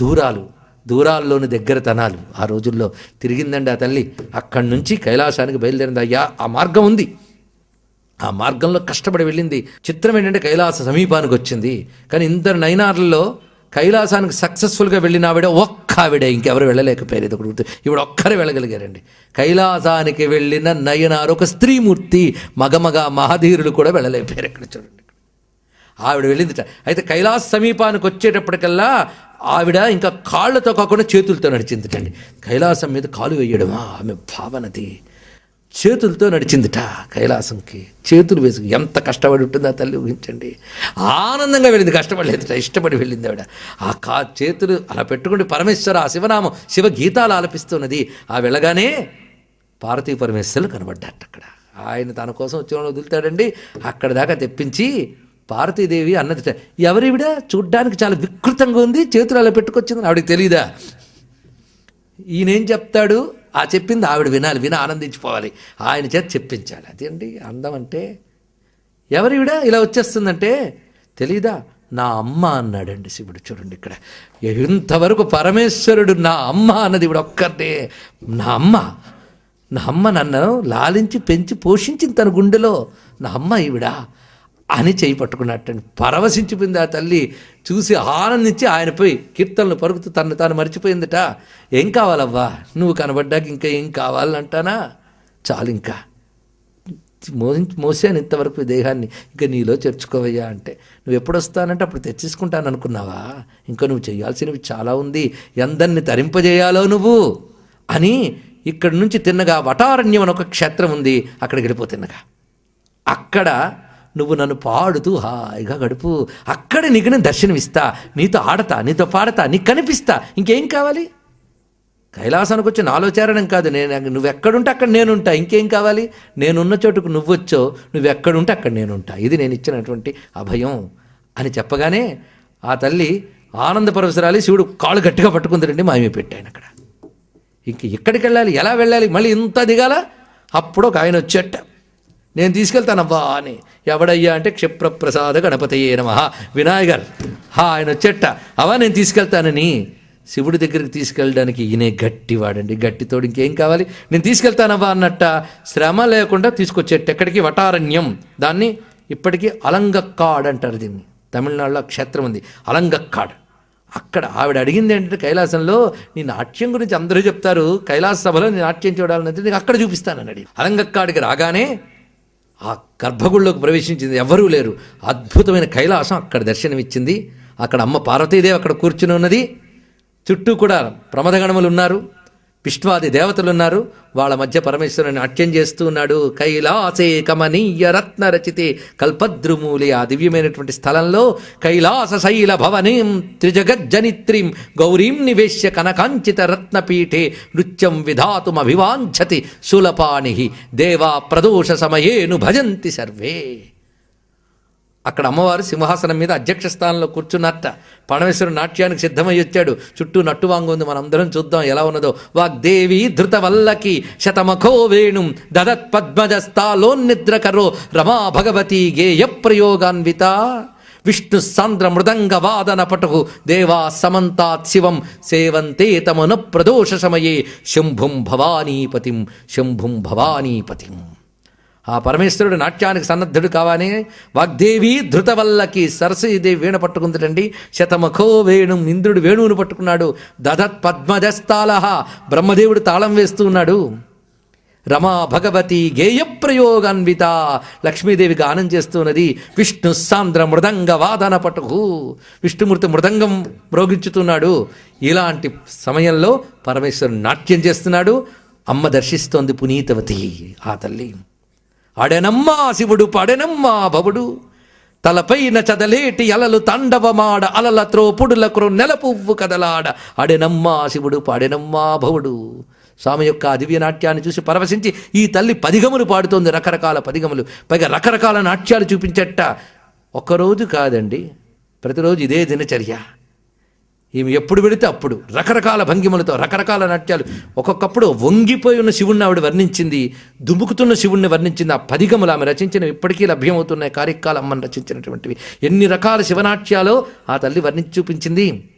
దూరాలు దూరాల్లోని దగ్గరతనాలు ఆ రోజుల్లో తిరిగిందండి ఆ తల్లి. అక్కడి నుంచి కైలాసానికి బయలుదేరింది. అయ్యా ఆ మార్గం ఉంది. ఆ మార్గంలో కష్టపడి వెళ్ళింది. చిత్రం ఏంటంటే కైలాస సమీపానికి వచ్చింది. కానీ ఇద్దరు నయనార్లలో కైలాసానికి సక్సెస్ఫుల్గా వెళ్ళిన ఆవిడ ఒక్క ఆవిడ ఇంకెవరు వెళ్ళలేకపోయారు. ఇది ఒకటి ఇవిడ ఒక్కరే వెళ్ళగలిగారండి. కైలాసానికి వెళ్ళిన నయనారు ఒక స్త్రీమూర్తి మగమగ మహాధీరులు కూడా వెళ్ళలేకపోయారు ఇక్కడ చూడండి. ఆవిడ వెళ్ళిందిట. అయితే కైలాస సమీపానికి వచ్చేటప్పటికల్లా ఆవిడ ఇంకా కాళ్ళతో కాకుండా చేతులతో నడిచిందిటండి. కైలాసం మీద కాలు వేయడమా ఆమె భావనది. చేతులతో నడిచిందిట కైలాసంకి. చేతులు వేసుకు ఎంత కష్టపడి ఉంటుందో ఆ తల్లి ఊహించండి. ఆనందంగా వెళ్ళింది కష్టపడలేదుట ఇష్టపడి వెళ్ళింది ఆవిడ. ఆ కా చేతులు అలా పెట్టుకుంటే పరమేశ్వర ఆ శివనామం శివ గీతాలు ఆలపిస్తున్నది. ఆ వెళ్ళగానే పార్వతీ పరమేశ్వరులు కనబడ్డాట అక్కడ. ఆయన తన కోసం వచ్చి వదులుతాడండి. అక్కడ దాకా తెప్పించి పార్వతీదేవి అన్నది ఎవరివిడ చూడ్డానికి చాలా వికృతంగా ఉంది చేతులు అలా పెట్టుకొచ్చిందని ఆవిడకి తెలీదా? ఈయనేం చెప్తాడు? ఆ చెప్పింది ఆవిడ వినాలి విన ఆనందించిపోవాలి. ఆయన చేత చెప్పించాలి. అదేంటి అందం అంటే ఎవరివిడ ఇలా వచ్చేస్తుందంటే తెలీదా? నా అమ్మ అన్నాడండి శివుడు చూడండి ఇక్కడ. ఇంతవరకు పరమేశ్వరుడు నా అమ్మ అన్నది ఇవిడ ఒక్కటే నా అమ్మ నా అమ్మ నన్ను లాలించి పెంచి పోషించింది తన గుండెలో. నా అమ్మ ఈవిడా. అని చేయి పట్టుకున్నట్టండి. పరవశించిపోయింది ఆ తల్లి. చూసి ఆనందించి ఆయనపై కీర్తనలు పరుగుతూ తను తాను మర్చిపోయిందట. ఏం కావాలవ్వా? నువ్వు కనబడ్డాక ఇంకా ఏం కావాలంటానా? చాలు ఇంకా. మో మోసాను ఇంతవరకు దేహాన్ని. ఇంకా నీలో చేర్చుకోవయ్యా అంటే. నువ్వు ఎప్పుడు వస్తానంటే అప్పుడు తెచ్చేసుకుంటాను అనుకున్నావా? ఇంకా నువ్వు చేయాల్సినవి చాలా ఉంది. ఎందరిని తరింపజేయాలో నువ్వు? అని ఇక్కడి నుంచి తిన్నగా వటారణ్యం అని ఒక క్షేత్రం ఉంది. అక్కడికి వెళ్ళిపో తిన్నగా. అక్కడ నువ్వు నన్ను పాడుతూ హాయిగా గడుపు. అక్కడ నీకు నేను దర్శనమిస్తా. నీతో ఆడతా నీతో పాడతా నీకు కనిపిస్తా. ఇంకేం కావాలి? కైలాసానికి వచ్చి నాలో చేరడం కాదు. నేను నువ్వు ఎక్కడుంటే అక్కడ నేనుంటా. ఇంకేం కావాలి? నేనున్న చోటుకు నువ్వు వచ్చో నువ్వు ఎక్కడుంటే అక్కడ నేనుంటా. ఇది నేను ఇచ్చినటువంటి అభయం అని చెప్పగానే ఆ తల్లి ఆనంద పరవసరాలి శివుడు కాళ్ళు గట్టిగా పట్టుకుందరండి మాయమే పెట్టాను అక్కడ. ఇంక ఎక్కడికి వెళ్ళాలి? ఎలా వెళ్ళాలి? మళ్ళీ ఇంత దిగాల? అప్పుడు ఒక ఆయన వచ్చేట నేను తీసుకెళ్తానవ్వా అని. ఎవడయ్యా అంటే క్షిప్రప్రసాద గణపతయ్యే నమ. వినాయగర్ హా ఆయన వచ్చేట. అవా నేను తీసుకెళ్తానని. శివుడి దగ్గరికి తీసుకెళ్ళడానికి ఈయనే గట్టివాడండి. గట్టితోడు ఇంకేం కావాలి? నేను తీసుకెళ్తానవ్వా అన్నట్ట. శ్రమ లేకుండా తీసుకొచ్చేట. ఎక్కడికి? వటారణ్యం. దాన్ని ఇప్పటికీ అలంగక్కాడ్ అంటారు దీన్ని. తమిళనాడులో క్షేత్రం ఉంది. అలంగక్కాడ్. అక్కడ ఆవిడ అడిగింది ఏంటంటే కైలాసంలో నీ నాట్యం గురించి అందరూ చెప్తారు. కైలాస సభలో నీ నాట్యం చూడాలన్నది నీకు అక్కడ చూపిస్తానని అడిగి అలంగక్కాడికి రాగానే ఆ గర్భగుడిలోకి ప్రవేశించింది ఎవరూ లేరు. అద్భుతమైన కైలాసం అక్కడ దర్శనమిచ్చింది. అక్కడ అమ్మ పార్వతీదేవి అక్కడ కూర్చుని ఉన్నది. చుట్టూ కూడా ప్రమదగణములు ఉన్నారు. విష్ణువాది దేవతలున్నారు. వాళ్ళ మధ్య పరమేశ్వరుని నాట్యం చేస్తూ ఉన్నాడు. కైలాసే కమనీయ రత్న రచితే కల్పద్రుమూలి ఆ దివ్యమైనటువంటి స్థలంలో కైలాస శైల భవనీం త్రిజగజ్జనిత్రీం గౌరీం నివేశ్య కనకాంచిత రత్నపీఠే నృత్యం విధాతుమభివాంఛతి శూలపాణి దేవా ప్రదోష సమయేను భజంతి సర్వే. అక్కడ అమ్మవారు సింహాసనం మీద అధ్యక్ష స్థానంలో కూర్చున్నట్ట. పరమేశ్వరుడు నాట్యానికి సిద్ధమై వచ్చాడు. చుట్టూ నట్టువాంగు ఉంది. మనందరం చూద్దాం ఎలా ఉన్నదో. వాగ్దేవి ధృతవల్లకి శతమఖో వేణుం దదత్ పద్మజస్థాలోన్నిద్రకరో రమా భగవతి గేయ ప్రయోగాన్విత. విష్ణు సాంద్ర మృదంగ వాదన పటు దేవా సమంతాత్ శివం సేవంతే తమను ప్రదోష సమయే. శంభుం భవానీపతిం శంభుం భవానీపతిం. ఆ పరమేశ్వరుడు నాట్యానికి సన్నద్ధుడు కావాలని వాగ్దేవి ధృతవల్లకి సరస్వతీదేవి వీణ పట్టుకుందటండి. శతమఖో వేణు ఇంద్రుడు వేణువును పట్టుకున్నాడు. దదత్ పద్మదస్తాలహ బ్రహ్మదేవుడు తాళం వేస్తూ ఉన్నాడు. రమా భగవతి గేయప్రయోగాన్విత లక్ష్మీదేవి గానం చేస్తున్నది. విష్ణు సాంద్ర మృదంగ వాదన పటుకు. విష్ణుమూర్తి మృదంగం మ్రోగించుతున్నాడు. ఇలాంటి సమయంలో పరమేశ్వరుడు నాట్యం చేస్తున్నాడు. అమ్మ దర్శిస్తోంది పునీతవతి. ఆ తల్లి. అడెనమ్మా శివుడు పడెనమ్మా భవుడు. తలపైన చదలేటి అలలు తండవమాడ అలల త్రోపుడుల క్రో నెల పువ్వు కదలాడ. అడెనమ్మా శివుడు పాడెనమ్మా భవుడు. స్వామి యొక్క దివ్య నాట్యాన్ని చూసి పరవశించి ఈ తల్లి పదిగములు పాడుతోంది రకరకాల పదిగములు. పైగా రకరకాల నాట్యాలు చూపించట. ఒక్కరోజు కాదండి ప్రతిరోజు ఇదే దినచర్య. ఈమె ఎప్పుడు పెడితే అప్పుడు రకరకాల భంగిమలతో రకరకాల నాట్యాలు. ఒక్కొక్కప్పుడు వంగిపోయి ఉన్న శివుణ్ణి ఆవిడ వర్ణించింది దుముకుతున్న శివుణ్ణి వర్ణించింది ఆ పదిగములు ఆమె రచించినవి ఇప్పటికీ లభ్యమవుతున్నాయి కార్యకాల అమ్మని రచించినటువంటివి. ఎన్ని రకాల శివనాట్యాలో ఆ తల్లి వర్ణించి చూపించింది?